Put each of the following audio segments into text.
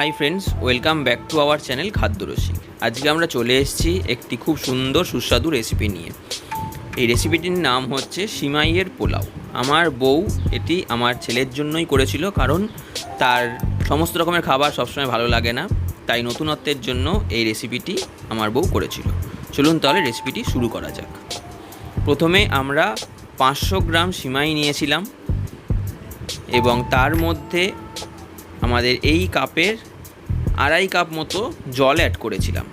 Hi friends welcome back to our channel Khadyarasik আজকে আমরা চলে এসেছি একটি খুব সুন্দর সুস্বাদু রেসিপি নিয়ে। এই রেসিপিটির নাম হচ্ছে সিমাইয়ের পোলাও। আমার বউ এটি আমার ছেলের জন্যই করেছিল কারণ তার সমস্ত রকমের খাবার সবসময় ভালো লাগে না, তাই নতুনত্বের জন্য এই রেসিপিটি আমার বউ করেছিল। চলুন তাহলে রেসিপিটি শুরু করা যাক। প্রথমে আমরা পাঁচশো গ্রাম সিমাই নিয়েছিলাম এবং তার মধ্যে আমাদের এই কাপের আড়াই কাপ মতো জল অ্যাড করেছিলাম।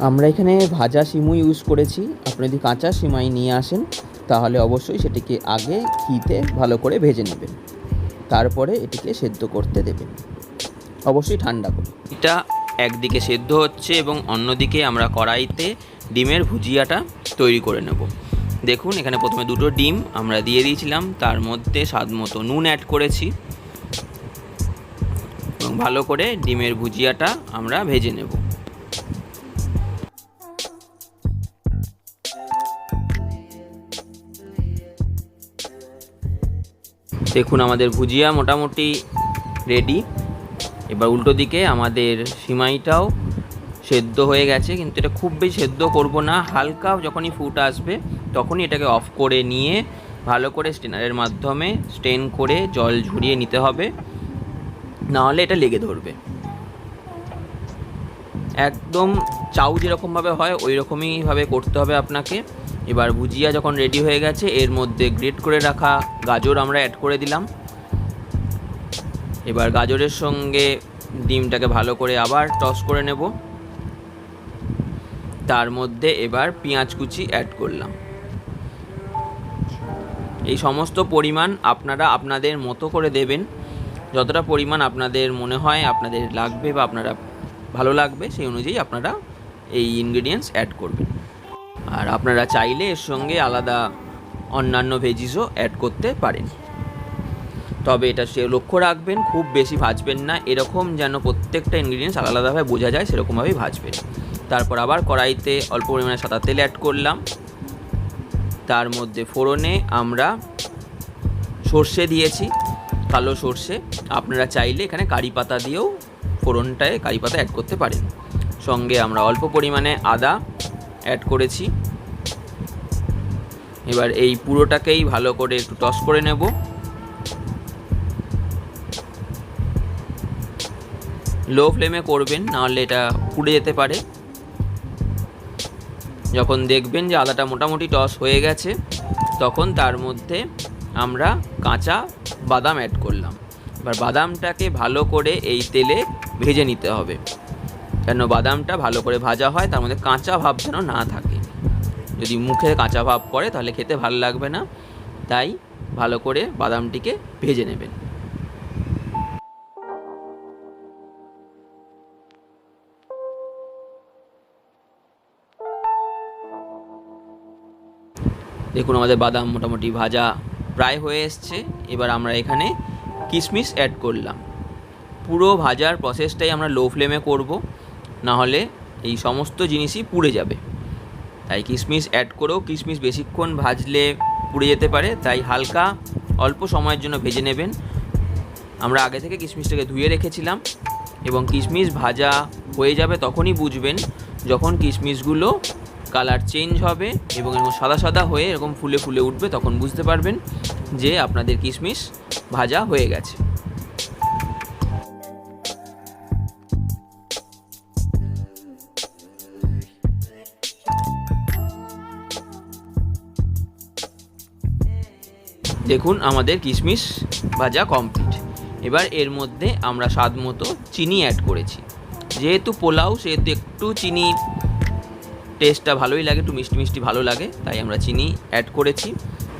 আমরা এখানে ভাজা সিমু ইউজ করেছি। আপনি যদি কাঁচা সিমাই নিয়ে আসেন তাহলে অবশ্যই সেটিকে আগে ঘিতে ভালো করে ভেজে নেবেন। তারপরে এটিকে সেদ্ধ করতে দেবেন। অবশ্যই ঠান্ডা করে। এটা একদিকে সেদ্ধ হচ্ছে এবং অন্যদিকে আমরা কড়াইতে ডিমের ভুজিয়াটা তৈরি করে নেব। দেখুন এখানে প্রথমে দুটো ডিম আমরা দিয়ে দিয়েছিলাম। তার মধ্যে স্বাদ মতো নুন অ্যাড করেছি। ভালো করে ডিমের ভুজিয়াটা আমরা ভেজে নেব। দেখুন, আমাদের ভুজিয়া মোটামুটি রেডি এবার উল্টো দিকে আমাদের সিমাইটাও সেদ্ধ হয়ে গেছে, কিন্তু এটা খুব বেশি সেদ্ধ করব না। হালকা যখনই ফুট আসবে, তখনই এটাকে অফ করে নিয়ে ভালো করে স্টেনারের মাধ্যমে স্টেন করে জল ঝরিয়ে নিতে হবে। নাহলে এটা লেগে ধরবে। একদম চাউ যেরকমভাবে হয় ওই রকমইভাবে করতে হবে আপনাকে। এবার ভুজিয়া যখন রেডি হয়ে গেছে, এর মধ্যে গ্রেট করে রাখা গাজর আমরা অ্যাড করে দিলাম। এবার গাজরের সঙ্গে ডিমটাকে ভালো করে আবার টস করে নেব। তার মধ্যে এবার পেঁয়াজ কুচি অ্যাড করলাম। এই সমস্ত পরিমাণ আপনারা আপনাদের মতো করে দেবেন। যতটা পরিমাণ আপনাদের মনে হয়, আপনাদের লাগবে বা আপনারা ভালো লাগবে, সেই অনুযায়ী আপনারা এই ইনগ্রিডিয়েন্টস অ্যাড করবেন। আর আপনারা চাইলে এর সঙ্গে আলাদা অন্যান্য ভেজিসও অ্যাড করতে পারেন। তবে এটা সে লক্ষ্য রাখবেন, খুব বেশি ভাজবেন না, এরকম যেন প্রত্যেকটা ইনগ্রিডিয়েন্টস আলাদা আলাদাভাবে বোঝা যায়, সেরকমভাবেই ভাজবেন। তারপর আবার কড়াইতে অল্প পরিমাণে সাদা তেল অ্যাড করলাম। তার মধ্যে ফোড়নে আমরা সর্ষে দিয়েছি। কালো সর্ষে, আপনারা চাইলে এখানে কারি পাতা দিয়েও ফোড়নটায় কারি পাতা অ্যাড করতে পারেন। সঙ্গে আমরা অল্প পরিমাণে আদা অ্যাড করেছি। এবার এই পুরোটাকেই ভালো করে একটু টস করে নেব। লো ফ্লেমে করবেন, নাহলে এটা পুড়ে যেতে পারে। যখন দেখবেন যে আদাটা মোটামুটি টস হয়ে গেছে, তখন তার মধ্যে আমরা কাঁচা বাদাম অ্যাড করলাম। এবার বাদামটাকে ভালো করে এই তেলে ভেজে নিতে হবে। কেন বাদামটা ভালো করে ভাজা হয়, তার মধ্যে কাঁচা ভাব যেন না থাকে। যদি মুখে কাঁচা ভাব পড়ে, তাহলে খেতে ভালো লাগবে না। তাই ভালো করে বাদামটিকে ভেজে নেবেন। দেখুন, আমাদের বাদাম মোটামুটি ভাজা প্রায় হয়ে এসছে। এবার আমরা এখানে কিশমিশ অ্যাড করলাম। পুরো ভাজার প্রসেসটাই আমরা লো ফ্লেমে করব না হলে এই সমস্ত জিনিসই পুড়ে যাবে। তাই কিশমিশ অ্যাড করেও কিশমিশ বেশিক্ষণ ভাজলে পুড়ে যেতে পারে, তাই হালকা অল্প সময়ের জন্য ভেজে নেবেন। আমরা আগে থেকে কিশমিশটাকে ধুয়ে রেখেছিলাম, এবং কিশমিশ ভাজা হয়ে যাবে তখনই বুঝবেন যখন কিশমিশগুলো কালার চেঞ্জ হবে এবং এরকম সাদা সাদা হয়ে এরকম ফুলে ফুলে উঠবে, তখন বুঝতে পারবেন যে আপনাদের কিশমিশ ভাজা হয়ে গেছে। দেখুন, আমাদের কিশমিশ ভাজা কমপ্লিট এবার এর মধ্যে আমরা স্বাদ মতো চিনি অ্যাড করেছি। যেহেতু পোলাও, সেহেতু একটু চিনি টেস্টটা ভালোই লাগে, একটু মিষ্টি মিষ্টি ভালো লাগে, তাই আমরা চিনি অ্যাড করেছি।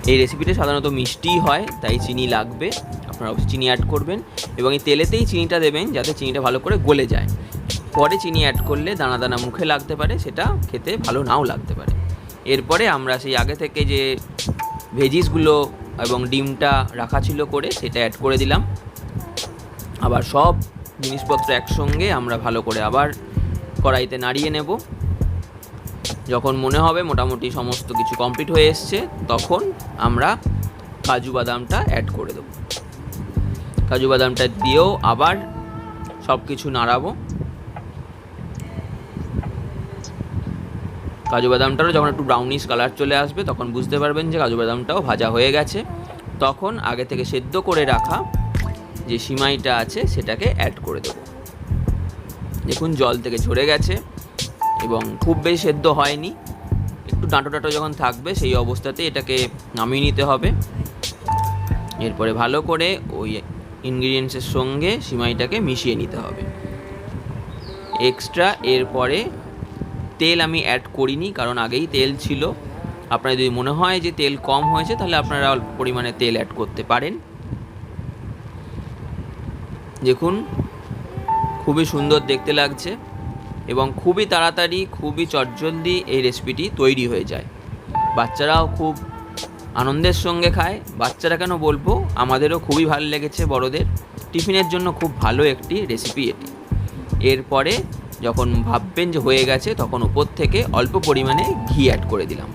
এই রেসিপিটা সাধারণত মিষ্টিই হয়, তাই চিনি লাগবে, আপনারা অবশ্যই চিনি অ্যাড করবেন। এবং এই তেলেতেই চিনিটা দেবেন, যাতে চিনিটা ভালো করে গলে যায়। পরে চিনি অ্যাড করলে দানা দানা মুখে লাগতে পারে, সেটা খেতে ভালো নাও লাগতে পারে। এরপরে আমরা সেই আগে থেকে যে ভেজিসগুলো এবং ডিমটা রাখা ছিল করে, সেটা অ্যাড করে দিলাম। আবার সব জিনিসপত্র একসঙ্গে আমরা ভালো করে আবার কড়াইতে নাড়িয়ে নেব। যখন মনে হবে মোটামুটি সমস্ত কিছু কমপ্লিট হয়ে এসছে, তখন আমরা কাজু বাদামটা অ্যাড করে দেবো। কাজু বাদামটা দিয়েও আবার সব কিছু নাড়াবো। কাজু বাদামটারও যখন একটু ব্রাউনিশ কালার চলে আসবে, তখন বুঝতে পারবেন যে কাজু বাদামটাও ভাজা হয়ে গেছে। তখন আগে থেকে সেদ্ধ করে রাখা যে সিমাইটা আছে, সেটাকে অ্যাড করে দেবো। দেখুন জল থেকে ঝরে গেছে। এবং খুব বেশি সেদ্ধ হয়নি। একটু ডাঁটো ডাঁটো যখন থাকবে, সেই অবস্থাতে এটাকে নামিয়ে নিতে হবে। এরপরে ভালো করে ওই ইনগ্রিডিয়েন্টসের সঙ্গে সিমাইটাকে মিশিয়ে নিতে হবে। এক্সট্রা এরপরে তেল আমি অ্যাড করিনি, কারণ আগেই তেল ছিল। আপনার যদি মনে হয় যে তেল কম হয়েছে, তাহলে আপনারা অল্প পরিমাণে তেল অ্যাড করতে পারেন। দেখুন, খুবই সুন্দর দেখতে লাগছে। এবং খুবই তাড়াতাড়ি, খুবই চটজলদি এই রেসিপিটি তৈরি হয়ে যায়। বাচ্চারাও খুব আনন্দের সঙ্গে খায়। বাচ্চারা কেন বলব, আমাদেরও খুবই ভালো লেগেছে বড়দের। টিফিনের জন্য খুব ভালো একটি রেসিপি এটি। এরপরে যখন ভাববেন যে হয়ে গেছে, তখন উপর থেকে অল্প পরিমাণে ঘি অ্যাড করে দিলাম।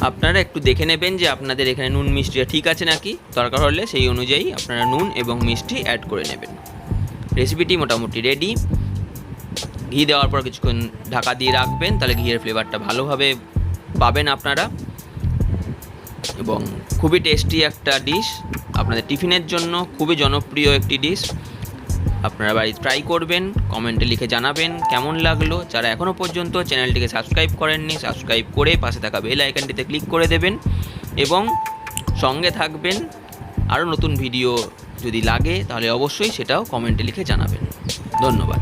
আপনারা একটু দেখে নেবেন যে আপনাদের এখানে নুন মিষ্টিটা ঠিক আছে নাকি? দরকার হলে সেই অনুযায়ী আপনারা নুন এবং মিষ্টি অ্যাড করে নেবেন। রেসিপিটি মোটামুটি রেডি ঘি দেওয়ার পর কিছুক্ষণ ঢাকা দিয়ে রাখবেন, তাহলে ঘিয়ের ফ্লেভারটা ভালোভাবে পাবেন আপনারা। এবং খুবই টেস্টি একটা ডিশ আপনাদের টিফিনের জন্য খুবই জনপ্রিয় একটি ডিশ আপনারা বাড়ি ট্রাই করবেন কমেন্টে লিখে জানাবেন কেমন লাগল। যারা এখনও পর্যন্ত চ্যানেলটিকে সাবস্ক্রাইব করেননি সাবস্ক্রাইব করে পাশে থাকা বেল আইকনটিতে ক্লিক করে দেবেন। এবং সঙ্গে থাকবেন আরও নতুন ভিডিও যদি লাগে, তাহলে অবশ্যই সেটাও কমেন্টে লিখে জানাবেন। ধন্যবাদ।